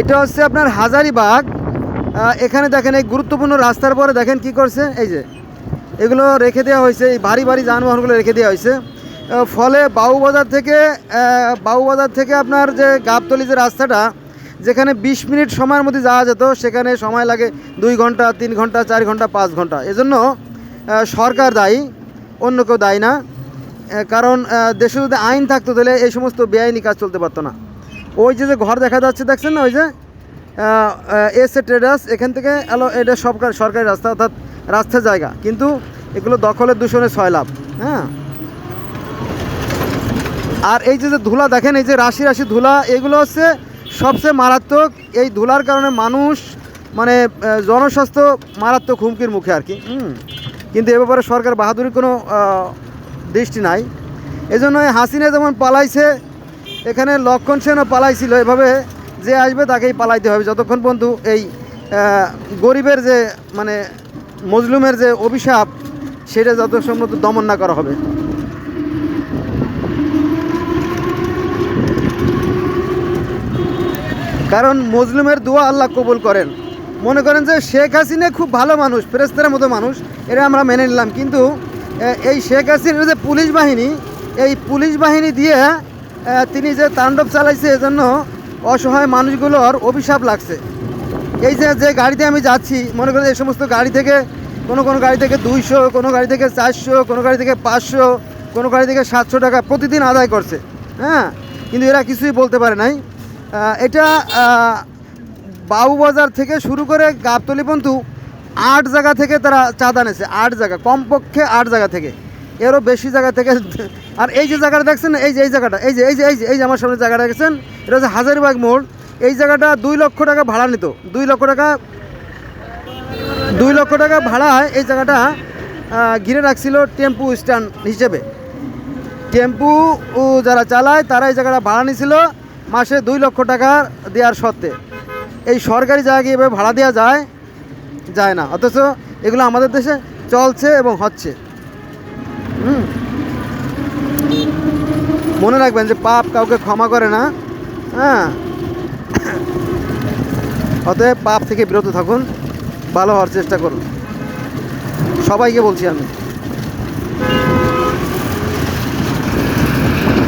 এটা হচ্ছে আপনার হাজারিবাগ। এখানে দেখেন এই গুরুত্বপূর্ণ রাস্তার পরে দেখেন কি করছে? এই যে, এগুলো রেখে দেওয়া হয়েছে, এই ভারী ভারী যানবাহনগুলো রেখে দেওয়া হয়েছে। ফলে বাউবাজার থেকে বাউবাজার থেকে আপনার যে গাবতলি যে রাস্তাটা, যেখানে বিশ মিনিট সময়ের মধ্যে যাওয়া যেত, সেখানে সময় লাগে দুই ঘণ্টা, তিন ঘণ্টা, চার ঘণ্টা, পাঁচ ঘণ্টা। এজন্য সরকার দায়ী, অন্য কেউ দায়ী না। কারণ দেশে যদি আইন থাকতো, তাহলে এই সমস্ত বেআইনি কাজ চলতে পারতো না। ওই যে যে ঘর দেখা যাচ্ছে, দেখছেন না? ওই যে এস এ ট্রেডার্স এখান থেকে আলো এটা সরকার সরকারি রাস্তা, অর্থাৎ রাস্তার জায়গা। কিন্তু এগুলো দখলের দূষণে ছয় লাভ হ্যাঁ? আর এই যে যে ধুলা, দেখেন এই যে রাশি রাশি ধুলা, এগুলো হচ্ছে সবচেয়ে মারাত্মক। এই ধুলার কারণে মানুষ মানে জনস্বাস্থ্য মারাত্মক হুমকির মুখে আর কি। কিন্তু এ ব্যাপারে সরকার বাহাদুরি কোনো দৃষ্টি নাই। এজন্য হাসিনা যেমন পালাইছে এখানে লক্ষণ সেনও পালাইছিল, এভাবে যে আসবে তাকেই পালাইতে হবে। যতক্ষণ পর্যন্ত এই গরিবের যে মানে মজলুমের যে অভিশাপ, সেটা যত সম্ভবত দমন না করা হবে। কারণ মজলুমের দোয়া আল্লাহ কবুল করেন। মনে করেন যে শেখ হাসিনা খুব ভালো মানুষ ফেরেস্তার মতো মানুষ, এটা আমরা মেনে নিলাম। কিন্তু এই শেখ হাসিনার যে পুলিশ বাহিনী, এই পুলিশ বাহিনী দিয়ে তিনি যে তাণ্ডব চালাইছে এজন্য অসহায় মানুষগুলোর অভিশাপ লাগছে। এই যে যে গাড়িতে আমি যাচ্ছি মনে করেন এই সমস্ত গাড়ি থেকে কোনো কোনো গাড়ি থেকে দুইশো কোনো গাড়ি থেকে চারশো কোনো গাড়ি থেকে পাঁচশো কোনো গাড়ি থেকে সাতশো টাকা প্রতিদিন আদায় করছে। হ্যাঁ? কিন্তু এরা কিছুই বলতে পারে নাই। এটা আহ, বাবুবাজার থেকে শুরু করে গাবতলি পর্যন্ত আট জায়গা থেকে তারা চাঁদা নেছে। আট জায়গা কমপক্ষে আট জায়গা থেকে। এরও বেশি জায়গা থেকে আর এই যে জায়গাটা দেখছেন এই যে, এই জায়গাটা, এই যে এই যে এই যে এই যে আমার সামনে জায়গাটা দেখছেন, এটা হচ্ছে হাজারিবাগ মোড়। এই জায়গাটা দুই লক্ষ টাকা ভাড়া নিত। দুই লক্ষ টাকা, দুই লক্ষ টাকা ভাড়ায় এই জায়গাটা ঘিরে রাখছিল টেম্পু স্ট্যান্ড হিসেবে। টেম্পু যারা চালায়, তারা এই জায়গাটা ভাড়া নিছিল মাসে দুই লক্ষ টাকা দেওয়ার সত্ত্বে এই সরকারি জায়গায় এভাবে ভাড়া দেওয়া যায় যায় না। অথচ এগুলো আমাদের দেশে চলছে এবং হচ্ছে। হুম। মনে রাখবেন যে পাপ কাউকে ক্ষমা করে না হ্যাঁ। অতএব পাপ থেকে বিরত থাকুন, ভালো হওয়ার চেষ্টা করুন। সবাইকে বলছি আমি।